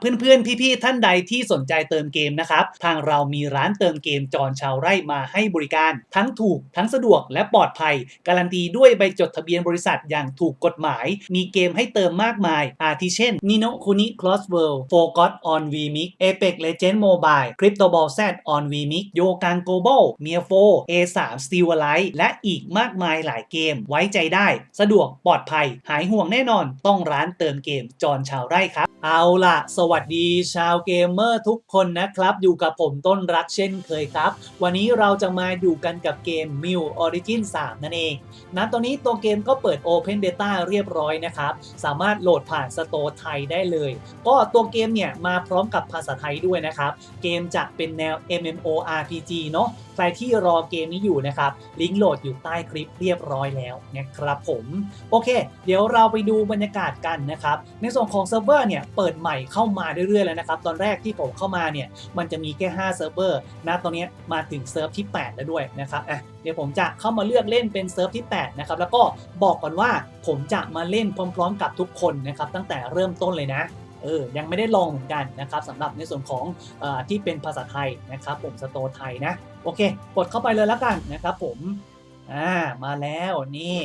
เพื่อนๆ พี่ๆ ท่านใดที่สนใจเติมเกมนะครับ ทางเรามีร้านเติมเกมจอนชาวไร่มาให้บริการ ทั้งถูกทั้งสะดวกและปลอดภัย การันตีด้วยใบจดทะเบียนบริษัทอย่างถูกกฎหมาย มีเกมให้เติมมากมาย อาทิเช่น Nino Kuni Cross World Forgot on VMix Apex Legends Mobile Crypto Ball Z on VMix โยกันโกบ a l เมียโฟ A3 Steel Alive และอีกมากมายหลายเกม ไว้ใจได้ สะดวกปลอดภัย หายห่วงแน่นอน ต้องร้านเติมเกมจอนชาวไร่ครับ เอาล่ะสวัสดีชาวเกมเมอร์ทุกคนนะครับ อยู่กับผมต้นรักเช่นเคยครับ วันนี้เราจะมาอยู่กันกับเกม m i l Origin 3 นั่นเองนะตอนนี้ตัวเกมก็เปิด Open Beta เรียบร้อยนะครับ สามารถโหลดผ่านสโตร์ไทยได้เลย ก็ตัวเกมเนี่ยมาพร้อมกับภาษาไทยด้วยนะครับ เกมจะเป็นแนว MMORPG เนาะใครที่รอเกมนี้อยู่นะครับ ลิงก์โหลดอยู่ใต้คลิปเรียบร้อยแล้วนะครับผม โอเค เดี๋ยวเราไปดูบรรยากาศกันนะครับ ในส่วนของเซิร์ฟเวอร์เนี่ยเปิดใหม่เข้ามาเรื่อยๆแล้วนะครับ ตอนแรกที่ผมเข้ามาเนี่ยมันจะมีแค่5เซิร์ฟเวอร์นะตอนนี้มาถึงเซิร์ฟที่ 8 แล้วด้วยนะครับอะเดี๋ยวผมจะเข้ามาเลือกเล่นเป็นเซิร์ฟที่8นะครับแล้วก็บอกก่อนว่าผมจะมาเล่นพร้อม ๆ กับทุกคนนะครับตั้งแต่เริ่มต้นเลยนะเออ ยังไม่ได้ลองเหมือนกันนะครับสำหรับในส่วนของออที่เป็นภาษาไทยนะครับผมสโตไทยนะ โอเค กดเข้าไปเลยแล้วกันนะครับผมอ่ามาแล้วนี่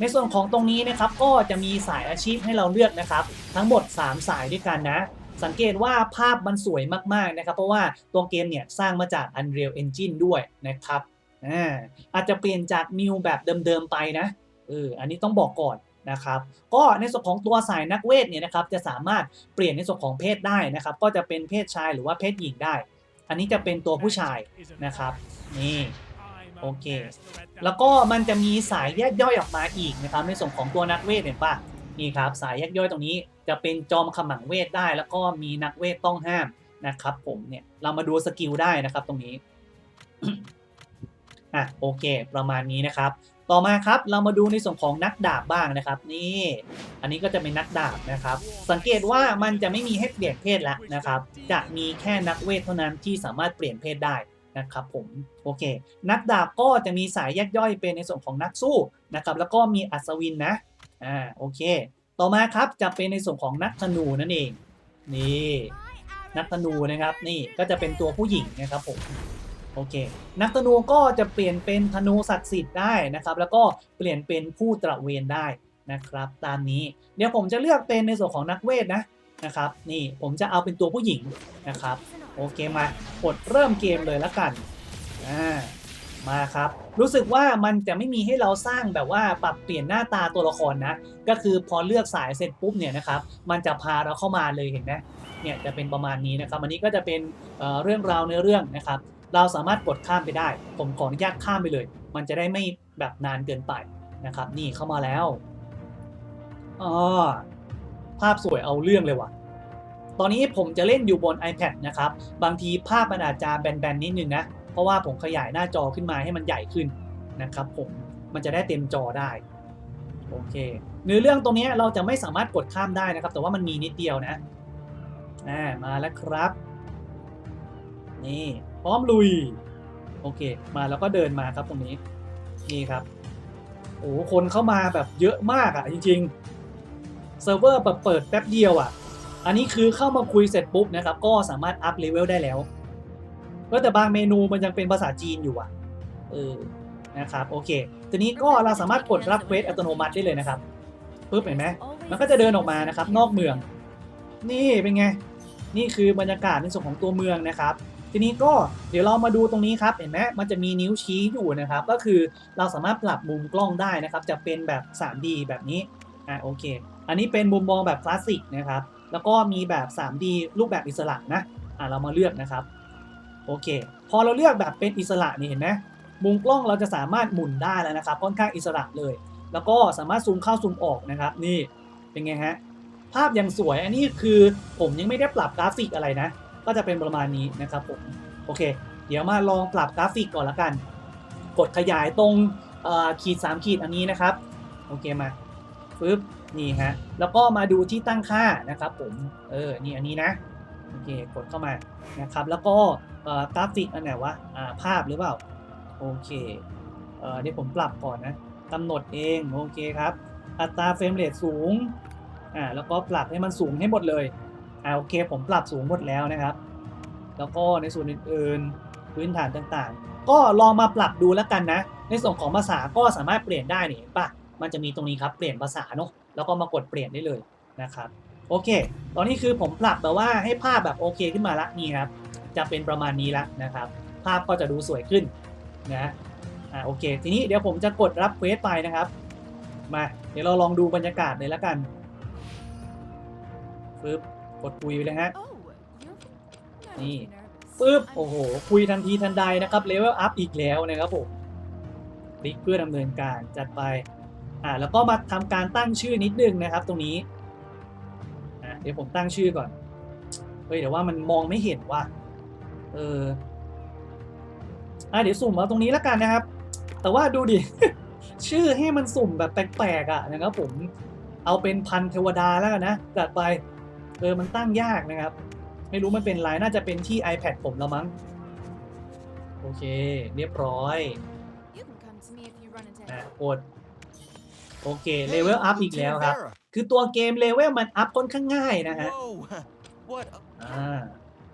ในส่วนของตรงนี้นะครับก็จะมีสายอาชีพให้เราเลือกนะครับ ทั้งหมด 3 สายด้วยกันนะ สังเกตว่าภาพมันสวยมากๆนะครับ เพราะว่าตัวเกมเนี่ยสร้างมาจาก Unreal Engine ด้วยนะครับอ่าอาจจะเปลี่ยนจากนิวแบบเดิมๆไปนะเอออันนี้ต้องบอกก่อนนะครับ ก็ในส่วนของตัวสายนักเวทเนี่ยนะครับจะสามารถเปลี่ยนในส่วนของเพศได้นะครับ ก็จะเป็นเพศชายหรือว่าเพศหญิงได้ อันนี้จะเป็นตัวผู้ชายนะครับนี่โอเค แล้วก็มันจะมีสายแยกย่อยออกมาอีกนะครับ ในส่วนของตัวนักเวทเห็นปะ นี่ครับ สายแยกย่อยตรงนี้จะเป็นจอมขมังเวทได้ แล้วก็มีนักเวทต้องห้ามนะครับผมเนี่ยเรามาดูสกิลได้นะครับตรงนี้อะโอเค ประมาณนี้นะครับ ต่อมาครับเรามาดูในส่วนของนักดาบบ้างนะครับ นี่ อันนี้ก็จะเป็นนักดาบนะครับ สังเกตว่ามันจะไม่มีให้เปลี่ยนเพศแล้วนะครับ จะมีแค่นักเวทเท่านั้นที่สามารถเปลี่ยนเพศได้นะครับผมโอเค นักดาบก็จะมีสายแยกย่อยเป็นในส่วนของนักสู้นะครับ แล้วก็มีอัศวินนะ อ่าโอเค ต่อมาครับจะเป็นในส่วนของนักธนูนั่นเอง นี่นักธนูนะครับนี่ก็จะเป็นตัวผู้หญิงนะครับผมโอเค นักธนูก็จะเปลี่ยนเป็นธนูศักดิ์สิทธิ์ได้นะครับ แล้วก็เปลี่ยนเป็นผู้ตระเวนได้นะครับ ตามนี้เดี๋ยวผมจะเลือกเป็นในส่วนของนักเวทนะนะครับ นี่ผมจะเอาเป็นตัวผู้หญิงนะครับ โอเคมากดเริ่มเกมเลยแล้วกันอ่า มาครับ รู้สึกว่ามันจะไม่มีให้เราสร้างแบบว่าปรับเปลี่ยนหน้าตาตัวละครนะ ก็คือพอเลือกสายเสร็จปุ๊บเนี่ยนะครับ มันจะพาเราเข้ามาเลยเห็นไหมเนี่ยจะเป็นประมาณนี้นะครับ อันนี้ก็จะเป็นเเรื่องราวในเรื่องนะครับ เราสามารถกดข้ามไปได้ ผมขออนุญาตข้ามไปเลย มันจะได้ไม่แบบนานเกินไปนะครับ นี่เข้ามาแล้วอ๋อภาพสวยเอาเรื่องเลยว่ะตอนนี้ผมจะเล่นอยู่บน iPad นะครับ บางทีภาพมันอาจจะแบนๆนิดนึงนะ เพราะว่าผมขยายหน้าจอขึ้นมาให้มันใหญ่ขึ้นนะครับผมมันจะได้เต็มจอได้โอเคเนื้อเรื่องตรงนี้เราจะไม่สามารถกดข้ามได้นะครับ แต่ว่ามันมีนิดเดียวนะอ่ามาแล้วครับ นี่พร้อมลุย โอเค มาแล้วก็เดินมาครับตรงนี้นี่ครับโอ้คนเข้ามาแบบเยอะมากอะ่ะจริงๆเซิร์ฟเวอร์แบบเปิดแป๊บเดียวอะ่ะ อันนี้คือเข้ามาคุยเสร็จปุ๊บนะครับ ก็สามารถอัพเลเวลได้แล้ว ก็แต่บางเมนูมันยังเป็นภาษาจีนอยู่อะเออนะครับโอเคทีนี้ก็เราสามารถกดรับเควสอัตโนมัติได้เลยนะครับปุ๊บเห็นไหมมันก็จะเดินออกมานะครับ นอกเมือง นี่เป็นไงนี่คือบรรยากาศในส่วนของตัวเมืองนะครับ ทีนี้ก็เดี๋ยวเรามาดูตรงนี้ครับเห็นไหมมันจะมีนิ้วชี้อยู่นะครับ ก็คือเราสามารถปรับมุมกล้องได้นะครับ จะเป็นแบบ 3D แบบนี้อะโอเค อันนี้เป็นมุมมองแบบคลาสสิกนะครับแล้วก็มีแบบ 3D รูปแบบอิสระนะอะเรามาเลือกนะครับ โอเค พอเราเลือกแบบเป็นอิสระนี่เห็นไหมมุมกล้องเราจะสามารถหมุนได้แล้วนะครับค่อนข้างอิสระเลย แล้วก็สามารถซูมเข้าซูมออกนะครับนี่เป็นไงฮะภาพยังสวยอันนี้คือผมยังไม่ได้ปรับกราฟิกอะไรนะ ก็จะเป็นประมาณนี้นะครับผมโอเค เดี๋ยวมาลองปรับกราฟิกก่อนละกัน กดขยายตรงขีด 3 ขีดอันนี้นะครับโอเคมาปึ๊บนี่ฮะแล้วก็มาดูที่ตั้งค่านะครับผมเออนี่อันนี้นะโอเคกดเข้ามานะครับ แล้วก็ เอ่อกราฟิกอันไหนวะอ่าภาพหรือเปล่าโอเคเอ่อเดี๋ยวผมปรับก่อนนะกำหนดเองโอเคครับ อัตราเฟรมเรทสูงอ่าแล้วก็ปรับให้มันสูงให้หมดเลยอ่าโอเคผมปรับสูงหมดแล้วนะครับ แล้วก็ในส่วนอื่นๆพื้นฐานต่างๆ ก็ลองมาปรับดูแล้วกันนะ ในส่วนของภาษาก็สามารถเปลี่ยนได้นี่เห็นปะมันจะมีตรงนี้ครับเปลี่ยนภาษาเนาะแล้วก็มากดเปลี่ยนได้เลยนะครับโอเค ตอนนี้คือผมปรับแบบว่าให้ภาพแบบโอเคขึ้นมาละนี่ครับ จะเป็นประมาณนี้ละนะครับ ภาพก็จะดูสวยขึ้นนะอ่าโอเค ทีนี้เดี๋ยวผมจะกดรับเควสไปนะครับ มาเดี๋ยวเราลองดูบรรยากาศเลยละกันปึ๊บกดคุยไปเลยฮะ นี่ปึ๊บโอ้โห คุยทันทีทันใดนะครับเลเวลอัพอีกแล้วนะครับผมคลิกเพื่อดำเนินการจัดไปอ่าแล้วก็มาทำการตั้งชื่อนิดนึงนะครับ ตรงนี้อ่าเดี๋ยวผมตั้งชื่อก่อนเฮ้ยเดี๋ยวว่ามันมองไม่เห็นว่า เอออ่าเดี๋ยวสุ่มเอาตรงนี้แล้วกันนะครับ แต่ว่าดูดิ ชื่อให้มันสุ่มแบบแปลกๆอะนะครับผมเอาเป็นพันเทวดาแล้วกันนะจัดไปเออมันตั้งยากนะครับ ไม่รู้มันเป็นไรน่าจะเป็นที่ iPad ผมแล้วมั้ง โอเค เรียบร้อยอะกดโอเคเลเวลอัพอีกแล้วครับ คือตัวเกมเลเวลมันอัพค่อนข้างง่ายนะฮะ What? อ่า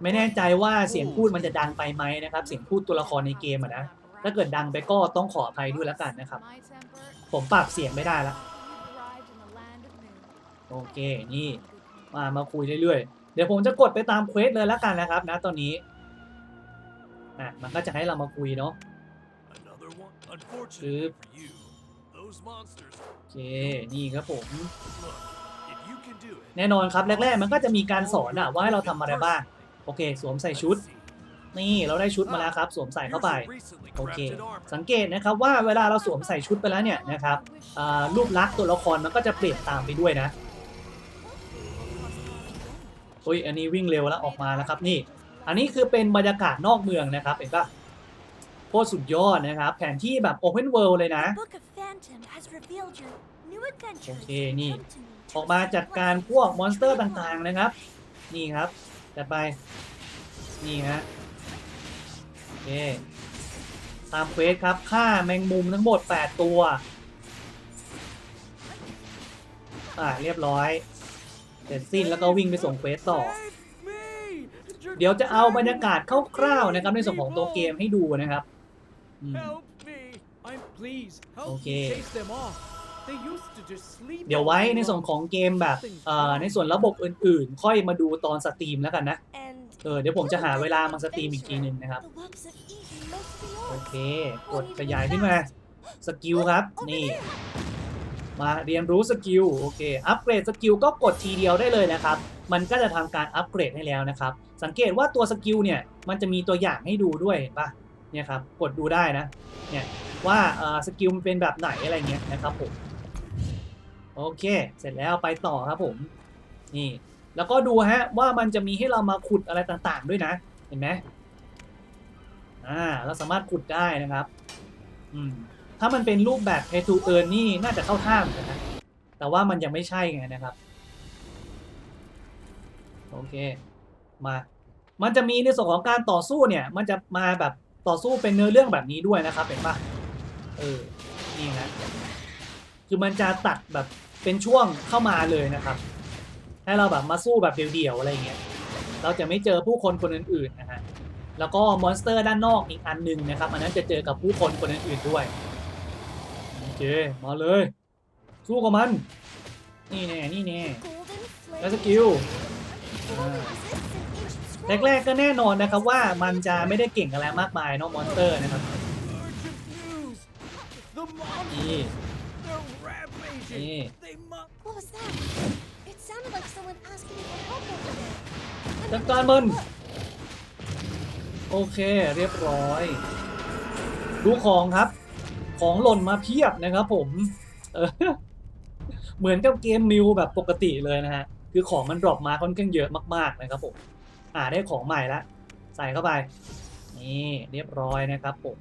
ไม่แน่ใจว่าเสียงพูดมันจะดังไปไหมนะครับ เสียงพูดตัวละครในเกมอะนะ ถ้าเกิดดังไปก็ต้องขออภัยด้วยแล้วกันนะครับ ผมปรับเสียงไม่ได้ละโอเคนี่มามาคุยเรื่อยๆ เดี๋ยวผมจะกดไปตามเควสเลยแล้วกันนะครับ นะตอนนี้อะมันก็จะให้เรามาคุยเนาะ Another one? Unfortunately for you, those monsters. โอเคนี่ครับผม Look, if you can do it. แน่นอนครับแรกๆ มันก็จะมีการสอนอะว่าให้เราทำอะไรบ้าง โอเค สวมใส่ชุด นี่เราได้ชุดมาแล้วครับ สวมใส่เข้าไป โอเค สังเกตนะครับว่าเวลาเราสวมใส่ชุดไปแล้วเนี่ยนะครับอ่ารูปลักษณ์ตัวละครมันก็จะเปลี่ยนตามไปด้วยนะอุ้ยอันนี้วิ่งเร็วแล้วออกมาแล้วครับนี่ อันนี้คือเป็นบรรยากาศนอกเมืองนะครับเห็นปะโคตรสุดยอดนะครับ แผนที่แบบ Open World เลยนะ โอเค นี่นี่ออกมาจัดการพวกมอนสเตอร์ต่างๆนะครับ นี่ครับ จัดไป นี่ฮะโอเคตามเควสครับฆ่าแมงมุมทั้งหมด 8 ตัว อ่าเรียบร้อย เสร็จสิ้นแล้วก็วิ่งไปส่งเควสต่อ เดี๋ยวจะเอาบรรยากาศคร่าวๆนะครับในส่วนของตัวเกมให้ดูนะครับอืม Help me! I'm please help Okay. me chase them off. They used to just sleep. เดี๋ยวไว้ในส่วนของเกมแบบเอ่อในส่วนระบบอื่นๆ ค่อยมาดูตอนสตรีมแล้วกันนะ เออเดี๋ยวผมจะหาเวลามาสตรีมอีกทีหนึ่งนะครับ โอเค กดขยายขึ้นมา สกิลครับ นี่ มาเรียนรู้สกิล โอเค อัปเกรดสกิลก็กดทีเดียวได้เลยนะครับ มันก็จะทำการอัปเกรดให้แล้วนะครับ สังเกตว่าตัวสกิลเนี่ย มันจะมีตัวอย่างให้ดูด้วยเห็นปะเนี่ยครับ กดดูได้นะ เนี่ยว่าเอ่อสกิลมันเป็นแบบไหนอะไรเงี้ยนะครับผม โอเค เสร็จแล้วไปต่อครับผม นี่ แล้วก็ดูฮะว่ามันจะมีให้เรามาขุดอะไรต่างๆ ด้วยนะ เห็นไหมอ่าเราสามารถขุดได้นะครับ อืม ถ้ามันเป็นรูปแบบ pay to earn นี่น่าจะเข้าท่ามนกันนะ แต่ว่ามันยังไม่ใช่ไงนะครับ โอเค มา มันจะมีในส่วนของการต่อสู้เนี่ย มันจะมาแบบต่อสู้เป็นเนื้อเรื่องแบบนี้ด้วยนะครับ เห็นปะเออ นี่ฮะคือมันจะตัดแบบ เป็นช่วงเข้ามาเลยนะครับ ให้เราแบบมาสู้แบบเดี่ยวๆอะไรเงี้ยเราจะไม่เจอผู้คนคนอื่นๆนะฮะแล้วก็มอนสเตอร์ด้านนอกอีกอันหนึ่งนะครับ อันนั้นจะเจอกับผู้คนคนอื่นๆด้วยโอเคมาเลย สู้กับมัน นี่แน่นี่แน่แล้วสกิลแรกๆก็แน่นอนนะครับว่ามันจะไม่ได้เก่งอะไรมากมายเนาะมอนสเตอร์นะครับ Urgent news. The monsters. นี่ They're rampaging. Yeah. They must. What was that? It sounded like someone asking for help over there. I'm จัด gonna การ take a มัน look. โอเคเรียบร้อย ดูของครับ ของหล่นมาเพียบนะครับผมเออเหมือนกับเกมมิวแบบปกติเลยนะฮะ คือของมันดรอปมาค่อนข้างเยอะมากๆนะครับผมอ่าได้ของใหม่ละใส่เข้าไป นี่เรียบร้อยนะครับผม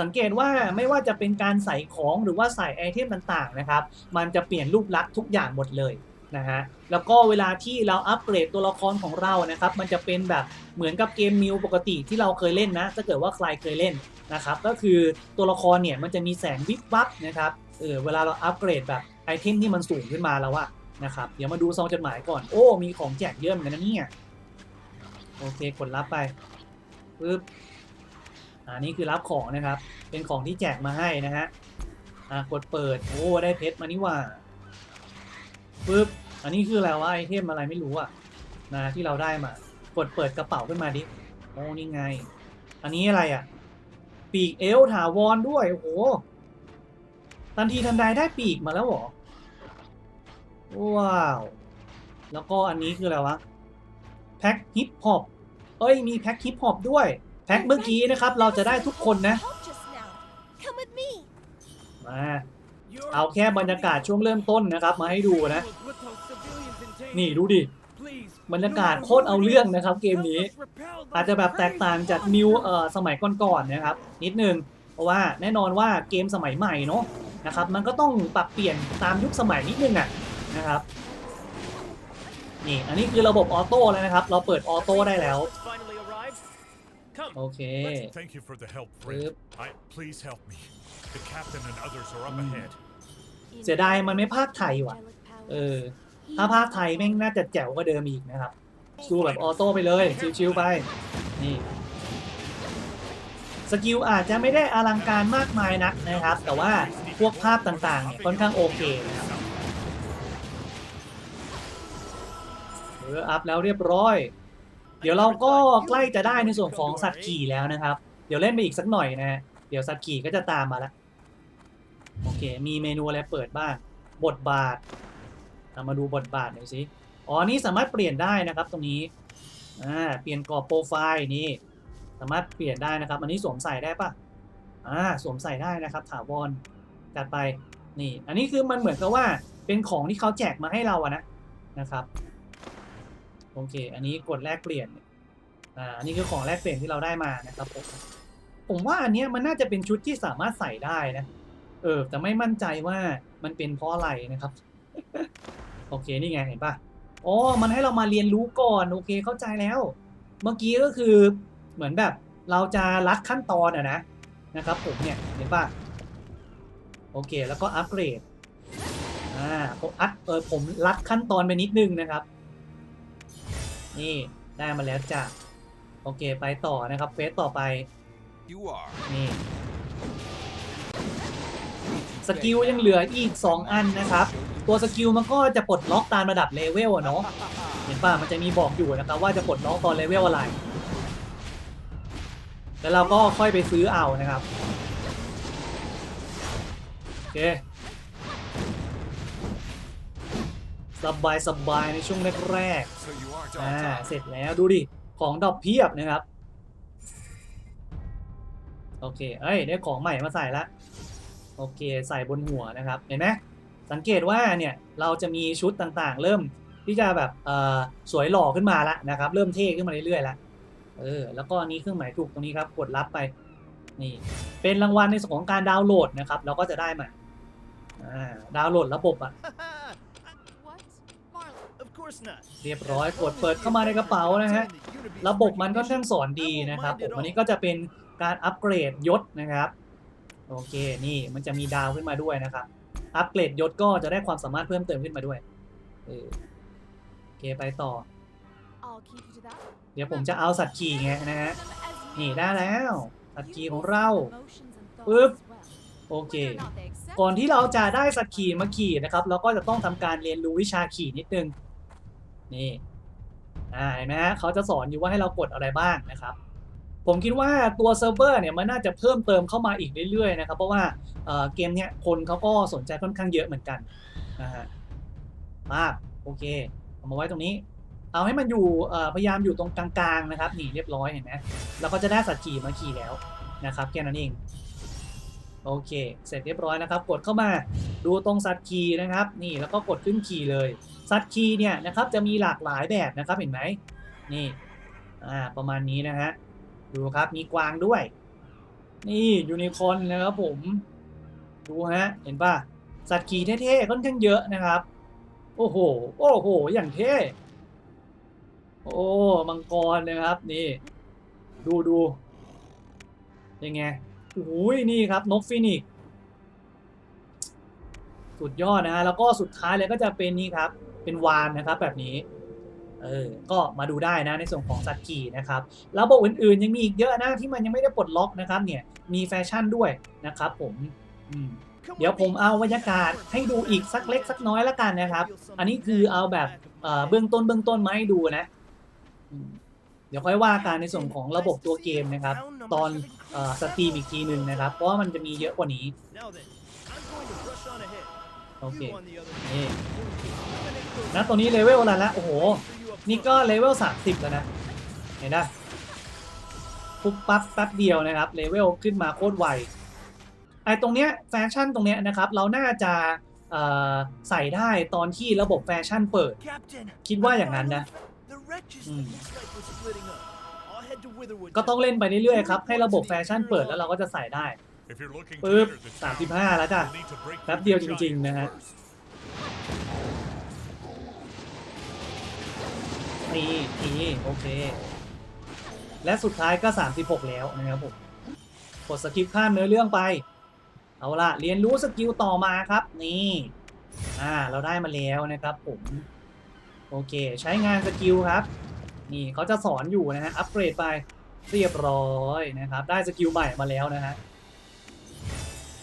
สังเกตว่าไม่ว่าจะเป็นการใส่ของหรือว่าใส่ไอเทมต่างๆนะครับ มันจะเปลี่ยนรูปลักษณ์ทุกอย่างหมดเลยนะฮะแล้วก็เวลาที่เราอัปเกรดตัวละครของเรานะครับ มันจะเป็นแบบเหมือนกับเกมมิวปกติที่เราเคยเล่นนะถ้าเกิดว่าใครเคยเล่นนะครับก็คือตัวละครเนี่ยมันจะมีแสงวิบวับนะครับเออเวลาเราอัปเกรดแบบไอเทมที่มันสูงขึ้นมาแล้วอะนะครับเดี๋ยวมาดูซองจดหมายก่อนโอ้มีของแจกเยอะเหมือนกันนะเนี่ยโอเคกดรับไปปึ๊บ อ่านี่คือรับของนะครับ เป็นของที่แจกมาให้นะฮะอ่ากดเปิด โอ้ ได้เพชรมานี่หว่าปึ๊บ อันนี้คืออะไรวะไอเทมอะไรไม่รู้อะนะที่เราได้มา กดเปิดกระเป๋าขึ้นมาดิ โอ้นี่ไง อันนี้อะไรอะ ปีกเอลถาวรด้วย โอ้โห ทันทีทันใดได้ปีกมาแล้วเหรอ ว้าว แล้วก็อันนี้คืออะไรวะ แพ็คฮิปฮอป เอ้ย มีแพ็คฮิปฮอปด้วย แพ็คเมื่อกี้นะครับ เราจะได้ทุกคนนะ Help just now. Come with me. มา เอาแค่บรรยากาศช่วงเริ่มต้นนะครับ มาให้ดูนะ นี่ดูดิ บรรยากาศโคตรเอาเรื่องนะครับ เกมนี้ อาจจะแบบแตกต่างจากนิวเอ่อสมัยก่อนๆนะครับ นิดนึง เพราะว่าแน่นอนว่าเกมสมัยใหม่เนาะนะครับ มันก็ต้องปรับเปลี่ยนตามยุคสมัยนิดนึงอะนะครับ นี่ อันนี้คือระบบออโต้แล้วนะครับ เราเปิดออโต้ได้แล้ว finally arrived. Come. โอเค Thank you for the help, Yep. friend. I please help me. The captain and others are up ahead. เสียดายมันไม่ภาคไทยว่ะ เออ ถ้าภาคไทยแม่งน่าจะแจ๋วกว่าเดิมอีกนะครับ สู้แบบออโต้ไปเลย ชิวๆไป นี่ สกิลอาจจะไม่ได้อลังการมากมายนักนะครับ แต่ว่าพวกภาพต่างๆเนี่ยค่อนข้างโอเคนะครับเอออัพแล้วเรียบร้อย เดี๋ยวเราก็ใกล้จะได้ในส่วนของสัตว์ขี่แล้วนะครับ เดี๋ยวเล่นไปอีกสักหน่อยนะฮะ เดี๋ยวสัตว์ขี่ก็จะตามมาแล้วโอเค มีเมนูอะไรเปิดบ้าง บทบาทเอามาดูบทบาทหน่อยสิ อ๋อ นี่สามารถเปลี่ยนได้นะครับ ตรงนี้ อ่า เปลี่ยนกรอบโปรไฟล์นี่ สามารถเปลี่ยนได้นะครับ อันนี้สวมใส่ได้ปะอ่า สวมใส่ได้นะครับ ถาวรจัดไป นี่ อันนี้คือมันเหมือนกับว่าเป็นของที่เขาแจกมาให้เราอะนะ นะครับ โอเค อันนี้กดแลกเปลี่ยน อ่า อันนี้คือของแลกเปลี่ยนที่เราได้มานะครับผม ผมว่าอันเนี้ยมันน่าจะเป็นชุดที่สามารถใส่ได้นะ เออ แต่ไม่มั่นใจว่ามันเป็นเพราะอะไรนะครับ โอเค นี่ไงเห็นปะอ๋อ มันให้เรามาเรียนรู้ก่อน โอเค เข้าใจแล้ว เมื่อกี้ก็คือเหมือนแบบเราจะรัดขั้นตอนอะนะ นะครับผมเนี่ย เห็นปะโอเค แล้วก็อัปเกรด อ่าผมอัดเออผมรัดขั้นตอนไปนิดนึงนะครับ นี่ได้มาแล้วจ้ะโอเคไปต่อนะครับเฟสต่อไป You are. นี่สกิลยังเหลืออีก 2 อันนะครับ ตัวสกิลมันก็จะปลดล็อกตามระดับเลเวลอะเนาะเห็นป่ะมันจะมีบอกอยู่นะครับว่าจะปลดล็อกตอนเลเวลอะไร แล้วเราก็ค่อยไปซื้อเอานะครับโอเค สบายสบายในช่วงแรกๆ So you aren't อ่า on top. เสร็จแล้วดูดิ ของดอกเพียบนะครับ โอเค เอ้ย ได้ของใหม่มาใส่ละ โอเค ใส่บนหัวนะครับ เห็นไหมสังเกตว่าเนี่ย เราจะมีชุดต่างๆ เริ่มที่จะแบบเอ่อสวยหล่อขึ้นมาละนะครับ เริ่มเท่ขึ้นมาเรื่อยๆละเออ แล้วก็อันนี้เครื่องหมายถูกตรงนี้ครับ กดรับไป นี่ เป็นรางวัลในส่วนของการดาวน์โหลดนะครับ เราก็จะได้มา อ่า ดาวน์โหลดระบบอะ เรียบร้อยกดเปิดเข้ามาในกระเป๋านะฮะ ระบบมันก็ค่างสอนดีนะครับผมอันนี้ก็จะเป็นการอัปเกรดยศนะครับ โอเค นี่มันจะมีดาวขึ้นมาด้วยนะครับ อัปเกรดยศก็จะได้ความสามารถเพิ่มเติมขึ้นมาด้วยเออโอเคไปต่อ เดี๋ยวผมจะเอาสัตว์ขี่ไงนะฮะ นี่ได้แล้วสัตว์ขี่ของเราปึ๊บโอเค ก่อนที่เราจะได้สัตว์ขี่มาขี่นะครับ เราก็จะต้องทำการเรียนรู้วิชาขี่นิดนึง นี่อ่าเห็นไหมฮะเขาจะสอนอยู่ว่าให้เรากดอะไรบ้างนะครับ ผมคิดว่าตัวเซิร์ฟเวอร์เนี่ยมันน่าจะเพิ่มเติมเข้ามาอีกเรื่อยๆนะครับ เพราะว่าเเกมเนี้ยคนเขาก็สนใจค่อนข้างเยอะเหมือนกันนะฮะมากโอเคเอามาไว้ตรงนี้ เอาให้มันอยู่พยายามอยู่ตรงกลางๆนะครับนี่เรียบร้อยเห็นไหมเราก็จะได้สัตว์ขี่มาขี่แล้วนะครับแค่นั้นเอง โอเค เสร็จเรียบร้อยนะครับ กดเข้ามาดูตรงสัตว์คีย์นะครับ นี่แล้วก็กดขึ้นคีย์เลยสัตว์คีย์เนี่ยนะครับจะมีหลากหลายแบบนะครับเห็นไหมนี่อ่าประมาณนี้นะฮะดูครับมีกวางด้วย นี่ยูนิคอนนะครับผม ดูฮะเห็นป่ะสัตว์ขี่เท่ๆค่อนข้างเยอะนะครับ โอ้โห โอ้โห อย่างเท่ โอ้มังกรนะครับ นี่ ดูดูยังไง โอ้ยนี่ครับนกฟินิกสุดยอดนะฮะแล้วก็สุดท้ายเลยก็จะเป็นนี่ครับ เป็นวานนะครับแบบนี้ เออ ก็มาดูได้นะในส่วนของสัตว์ขี่นะครับระบบอื่นๆยังมีอีกเยอะนะที่มันยังไม่ได้ปลดล็อกนะครับ เนี่ย มีแฟชั่นด้วยนะครับ ผมอืมเดี๋ยวผมเอาบรรยากาศให้ดูอีกสักเล็กสักน้อยล้วกันนะครับ อันนี้คือเอาแบบเบื้องต้นเบื้องต้นมาให้ดูนะ ดี๋ยวค่อยว่ากันในส่วนของระบบตัวเกมนะครับ ตอนอสตรีมอีกทีหนึ่งนะครับ เพราะว่ามันจะมีเยอะกว่านี้ โอเคนี่นะตรงนี้เลเวลอะไรละโอ้โห นี่ก็เลเวล30 แล้วนะ เห็นนะปุ๊บปั๊บแป๊บเดียวนะครับ เลเวลขึ้นมาโคตรไวไอ้ตรงเนี้ยแฟชั่นตรงเนี้ยนะครับ เราน่าจะใส่ได้ตอนที่ระบบแฟชั่นเปิด คิดว่าอย่างนั้นนะ the wretches Hmm. looks like we're splitting up. I'll head to Witherwood. ก็ต้องเล่นไปเรื่อยๆครับ ให้ระบบแฟชั่นเปิดแล้วเราก็จะใส่ได้ If you're looking to ปึ๊บ enter the town, 35 แล้วจ้ะ you'll need to break แป๊บ through เดียว the จริง ๆ นะ giants ฮะ first. นี่นี่โอเค และสุดท้ายก็ 36 แล้วนะครับผมกดสกิปข้ามเนื้อเรื่องไป เอาละเรียนรู้สกิลต่อมาครับ นี่ อ่า เราได้มาแล้วนะครับผม โอเค ใช้งานสกิลครับ นี่เขาจะสอนอยู่นะฮะ อัปเกรดไปเรียบร้อยนะครับ ได้สกิลใหม่มาแล้วนะฮะ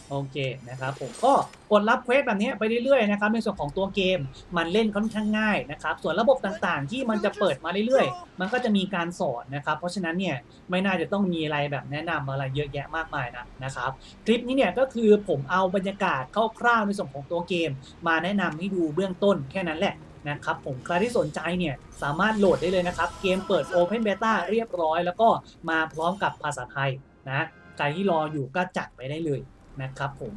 โอเคนะครับผมก็กดรับเควสแบบนี้ไปเรื่อยๆนะครับในส่วนของตัวเกมมันเล่นค่อนข้างง่ายนะครับส่วนระบบต่างๆ ที่มันจะเปิดมาเรื่อยๆ มันก็จะมีการสอนนะครับ เพราะฉะนั้นเนี่ยไม่น่าจะต้องมีอะไรแบบแนะนำอะไรเยอะแยะมากมายนะนะครับคลิปนี้เนี่ยก็คือผมเอาบรรยากาศคร่าวๆในส่วนของตัวเกม มาแนะนำให้ดูเบื้องต้นแค่นั้นแหละ นะครับผมใครที่สนใจเนี่ยสามารถโหลดได้เลยนะครับ เกมเปิด Open Beta เรียบร้อย แล้วก็มาพร้อมกับภาษาไทยนะใครที่รออยู่ก็จัดไปได้เลยนะครับผม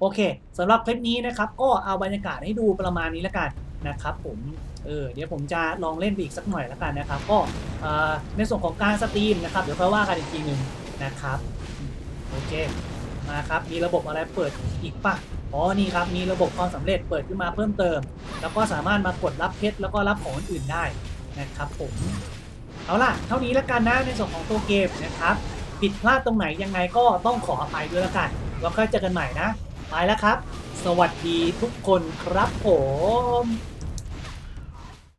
โอเคสำหรับคลิปนี้นะครับก็เอาบรรยากาศให้ดูประมาณนี้แล้วกันนะครับผมเออเดี๋ยวผมจะลองเล่นไปอีกสักหน่อยแล้วกันนะครับ ก็ในส่วนของการสตรีมนะครับเดี๋ยวค่อยว่ากันอีกทีหนึ่งนะครับโอเคมาครับมีระบบอะไรเปิดอีกปะ อ๋อนี่ครับ มีระบบความสำเร็จเปิดขึ้นมาเพิ่มเติม แล้วก็สามารถมากดรับเพชรแล้วก็รับของอื่นๆได้นะครับผมเอาล่ะ เท่านี้แล้วกันนะในส่วนของตัวเกมนะครับผิดพลาดตรงไหนยังไงก็ต้องขออภัยด้วยแล้วกันแล้วค่อยเจอกันใหม่นะ ไปแล้วครับ สวัสดีทุกคนครับผม